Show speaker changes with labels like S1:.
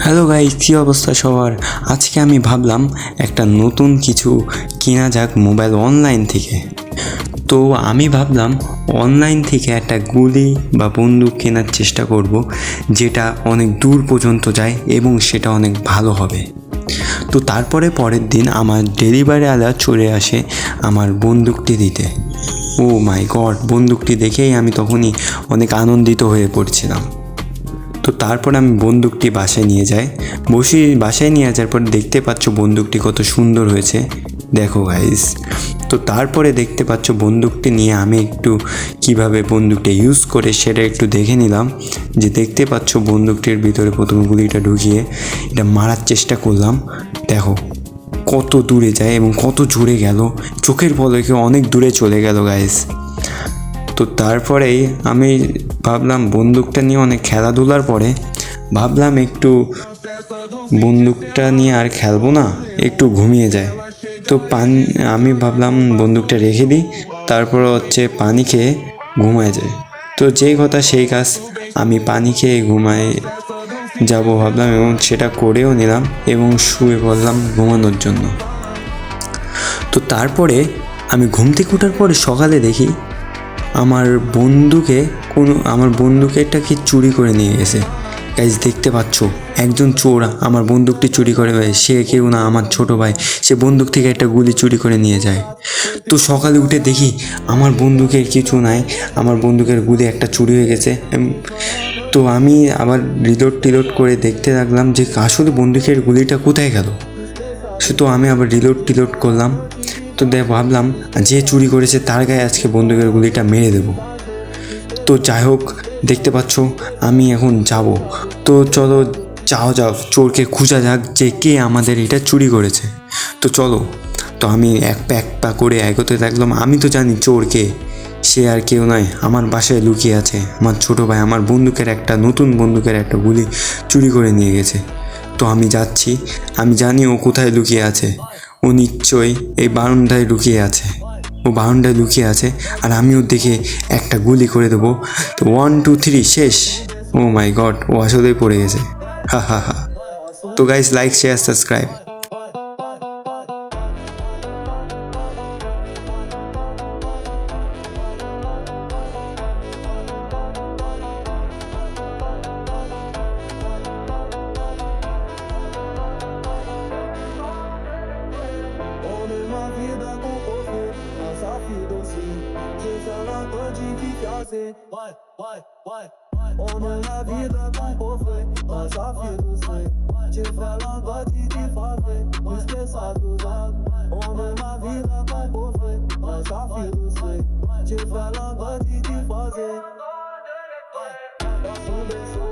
S1: Hello guys কী অবস্থা সবার? আজকে আমি ভাবলাম একটা নতুন কিছু কেনা যাক মোবাইল অনলাইন থেকে। তো আমি ভাবলাম অনলাইন থেকে একটা গুলি বা বন্দুক কেনার চেষ্টা করব, যেটা অনেক দূর পর্যন্ত যায় এবং সেটা অনেক ভালো হবে। তো তারপরে পরের দিন আমার ডেলিভারিওয়ালা চলে আসে আমার বন্দুকটি দিতে। ও মাই গড, বন্দুকটি দেখেই আমি তখনই অনেক আনন্দিত হয়ে পড়ছিলাম। তো তারপর আমি বন্দুকটি বাসায় নিয়ে যাই। বসি বাসায় নিয়ে যাওয়ার পর দেখতে পাচ্ছ বন্দুকটি কত সুন্দর হয়েছে। দেখো গাইস তো তারপরে দেখতে পাচ্ছ বন্দুকটি নিয়ে আমি একটু কীভাবে বন্দুকটা ইউজ করে সেটা একটু দেখে নিলাম। যে দেখতে পাচ্ছ বন্দুকটির ভিতরে প্রথম গুলিটা ঢুকিয়ে এটা মারার চেষ্টা করলাম। দেখো কত দূরে যায় এবং কত জোরে গেল। চোখের পলকে অনেক দূরে চলে গেল গাইস তো তারপরেই আমি ভাবলাম বন্দুকটা নিয়ে অনেক খেলাধুলার পরে ভাবলাম একটু বন্দুকটা নিয়ে আর খেলব না, একটু ঘুমিয়ে যায় তো পান, আমি ভাবলাম বন্দুকটা রেখে দিই, তারপর হচ্ছে পানি খেয়ে ঘুমায় যায় তো যেই কথা সেই কাজ, আমি পানি খেয়ে ঘুমায় যাব ভাবলাম এবং সেটা করেও নিলাম এবং শুয়ে পড়লাম ঘুমানোর জন্য। তো তারপরে আমি ঘুম থেকে ওঠার পরে সকালে দেখি আমার বন্ধুকে কোনো, আমার বন্দুকে একটা কি চুরি করে নিয়ে গেছে। গাইজ দেখতে পাচ্ছ? একজন চোর আমার বন্দুকটি চুরি করে ভাই সে কেউ না, আমার ছোট ভাই। সে বন্দুক থেকে একটা গুলি চুরি করে নিয়ে যায়। তো সকালে উঠে দেখি আমার বন্দুকের কিছু নাই। আমার বন্দুকের গুলি একটা চুরি হয়ে গেছে। তো আমি আবার রিলোড টিলোড করে দেখতে লাগলাম যে আসলে বন্দুকের গুলিটা কোথায় গেল? সে তো আমি আবার রিলোড টিলোড করলাম। তো ভাবলাম যে চুরি করেছে তার গায়ে আজকে বন্দুকের গুলিটা মেরে দেবো। তো যাই হোক, দেখতে পাচ্ছ, আমি এখন যাব। তো চলো যাও যাও চোরকে খুঁজা যাক যে কে আমাদের এটা চুরি করেছে। তো চলো, তো আমি এক পা এক পা করে এগোতে থাকলাম। আমি তো জানি চোরকে, সে আর কেউ নয়, আমার বাসায় লুকিয়ে আছে। আমার ছোটো ভাই, আমার বন্দুকের একটা, নতুন বন্দুকের একটা গুলি চুরি করে নিয়ে গেছে। তো আমি যাচ্ছি, আমি জানি ও কোথায় লুকিয়ে আছে। ও নিশ্চয়ই এই বারান্দায় লুকিয়ে আছে। ও বারান্দায় লুকিয়ে আছে আর আমি ওর দেখে একটা গুলি করে দেবো। তো ওয়ান টু থ্রি শেষ। ও মাই গড ও আসলেই পড়ে গেছে। হা হা হা। তো guys like share subscribe
S2: indiviase Vai, vai, vai Omul la vida mai povei Pasa firul săi Ce fela bati de favei Uite s-a duzat Omul la vida mai povei Pasa firul săi Ce fela bati de faze Unde sunt